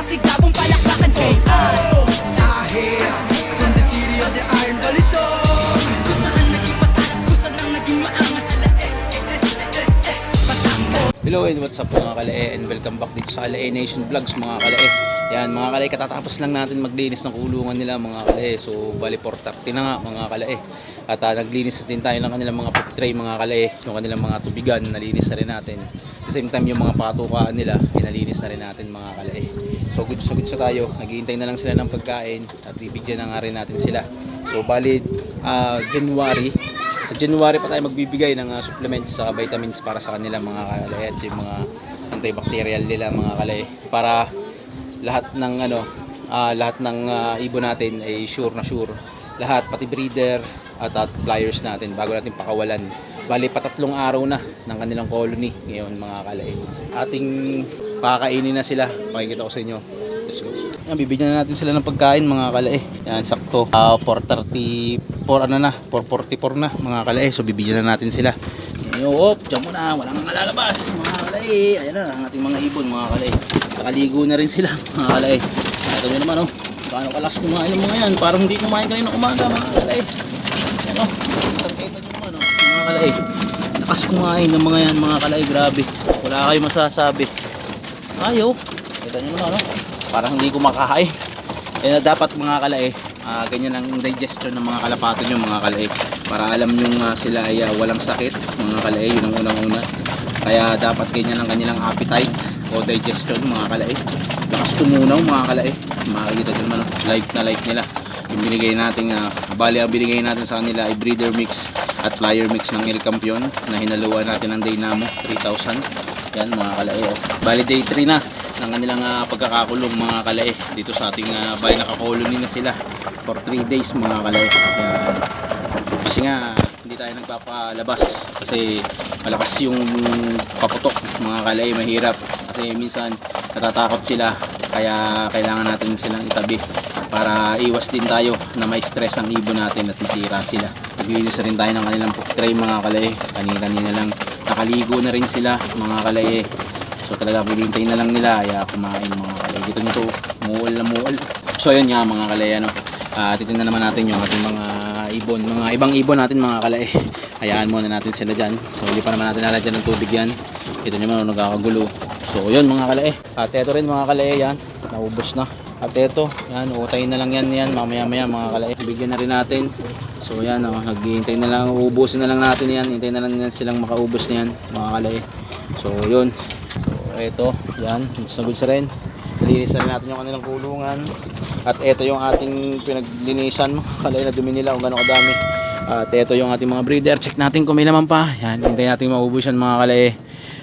masigabong palakpakan KR Dahil From the city of the iron balisong Kung saan naging matalas, kung naging maangas sila eh, eh, eh, eh, eh, eh, Hello and what's up mga kalae and welcome back dito sa Kalae Nation Vlogs mga kalae Yan mga kalae katatapos lang natin maglinis ng kulungan nila mga kalae So bali 430 na nga mga kalae At ah, naglinis din tayo ng kanilang mga pop tray mga kalae Yung kanilang mga tubigan nalinis na rin natin At the same time yung mga patukaan nila pinalinis na rin natin mga kalae So good so good sa tayo. Naghihintay na lang sila ng pagkain At bibigyan na nga rin natin sila. So bali ah, January sa January pa tayo magbibigay ng ah, supplements sa vitamins para sa kanilang mga kalay at yung mga antibacterial nila mga kalay. Para lahat ng ano ah, lahat ng ah, ibon natin ay sure na sure. Lahat pati breeder at, at flyers natin bago natin pakawalan bali patatlong araw na ng kanilang colony ngayon mga kalay ating pakakainin na sila makikita ko sa inyo let's go yan, bibigyan na natin sila ng pagkain mga kalae. Yan, sakto. Ah, 434 ano na, 444 na mga kalae. So bibigyan na natin sila. Yo, op, dyan muna, walang mga mga kalae. Ayan na, ang ating mga ibon mga kalae. Nakaligo na rin sila mga kalae. Ito nyo naman oh, paano kalas kumain ng mga yan. Parang hindi kumain kanina umaga mga kalae. Ayan oh, kita nyo naman oh, mga kalae. Nakas kumain ng mga yan mga kalae, grabe. Wala kayo masasabi. Ayaw. Kita nyo naman oh parang hindi kumakain. Kaya dapat mga kalae, ah, ganyan ang digestion ng mga kalapato nyo mga kalae. Para alam nyo nga sila ay ah, walang sakit mga kalae, yun ang unang-una. Kaya dapat ganyan ang kanilang appetite o digestion mga kalae. Lakas tumunaw mga kalae. Makikita nyo naman, oh, like na like nila. Yung binigay natin, uh, bali ang binigay natin sa kanila ay breeder mix at flyer mix ng El Campion na hinaluan natin ng Dynamo 3000. Yan mga kalae. Oh. Bali day 3 na ng kanilang ah, pagkakakulong mga kalae dito sa ating uh, bali nakakolony na sila for 3 days mga kalae Yan. kasi nga hindi tayo nagpapalabas kasi malakas yung paputok mga kalae mahirap kasi minsan natatakot sila kaya kailangan natin silang itabi para iwas din tayo na may stress ang ibon natin at masira sila naglinis na rin tayo ng kanilang pup tray mga kalae kanina kanina lang nakaligo na rin sila mga kalae So talaga pinintay na lang nila kaya kumain mga kalay. Dito nito muul na muul. So yun nga mga kalay ano. Uh, titingnan naman natin yung ating mga ibon, mga ibang ibon natin mga kalay. Hayaan muna natin sila dyan. So hindi pa naman natin nalalagyan ng tubig yan. Ito naman nagkakagulo. So yun mga kalay. At ito rin mga kalay yan. Naubos na. At ito, yan, utay na lang yan yan. Mamaya maya mga kalay. Bigyan na rin natin. So yan, oh, naghihintay na lang, uubusin na lang natin yan. Hintay na lang silang makaubos na yan mga kalay. So yun, ito, yan, na goods rin. Rin natin yung kanilang kulungan. At ito yung ating pinaglinisan mo. Kalay na dumi nila kung gano'ng kadami. At ito yung ating mga breeder. Check natin kung may laman pa. Yan, hintay natin maubos yan mga kalay.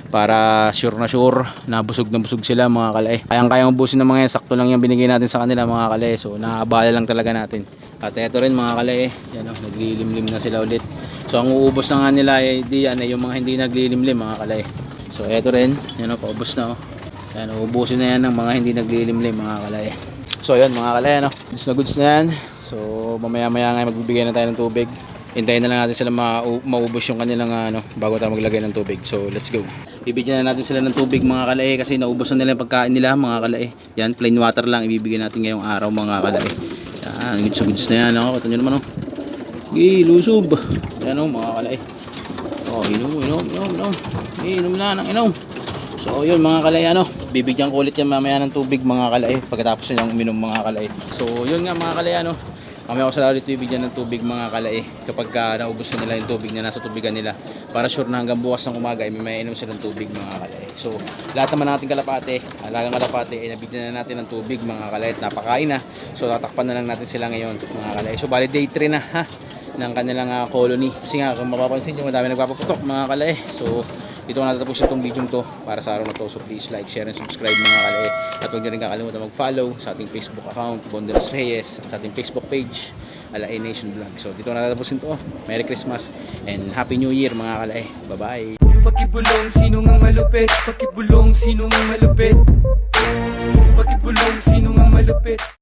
Para sure na sure na busog na busog sila mga kalay. Kayang kayang ubusin ng mga yan. Sakto lang yung binigay natin sa kanila mga kalay. So naabala lang talaga natin. At ito rin mga kalay. Yan o, naglilimlim na sila ulit. So ang uubos na nga nila ay di yan ay yung mga hindi naglilimlim mga kalay. So eto rin, yan o, paubos na o. Yan, ubusin na yan ng mga hindi naglilimlim mga kalay. So yan mga kalay, ano, goods na goods na yan. So mamaya maya nga magbibigay na tayo ng tubig. Hintayin na lang natin sila ma maubos yung kanilang ano, bago tayo maglagay ng tubig. So let's go. Bibigyan na natin sila ng tubig mga kalay kasi naubos na nila yung pagkain nila mga kalay. Yan, plain water lang ibibigay natin ngayong araw mga kalay. Yan, goods goods na yan. Oh. Kata nyo naman oh. Gee, lusob. Yan oh mga kalay. Oh, inom, inom, inom, inom. Eh, inom na ng inom. So, yun mga kalay, ano, bibigyan ko ulit yan mamaya ng tubig mga kalay pagkatapos nilang uminom mga kalay. So, yun nga mga kalay, ano, mamaya ko sila ulit bibigyan ng tubig mga kalay kapag uh, naubos na nila yung tubig na nasa tubigan nila para sure na hanggang bukas ng umaga ay may mainom silang tubig mga kalay. So, lahat naman natin kalapate, alagang kalapate ay nabigyan na natin ng tubig mga kalay at napakain na. So, tatakpan na lang natin sila ngayon mga kalay. So, bali day 3 na ha ng kanilang uh, colony. Kasi nga, kung mapapansin nyo, madami nagpapaputok mga kalae. So, dito ko natatapos itong video to para sa araw na to. So, please like, share, and subscribe mga kalae. At huwag nyo rin kakalimutan mag-follow sa ating Facebook account, Bonderos Reyes, at sa ating Facebook page, Alae Nation Vlog. So, dito ko natatapos ito. Merry Christmas and Happy New Year mga kalae. Bye-bye! Pakibulong sino nga malupit Pakibulong sino nga malupit Pakibulong sino nga malupit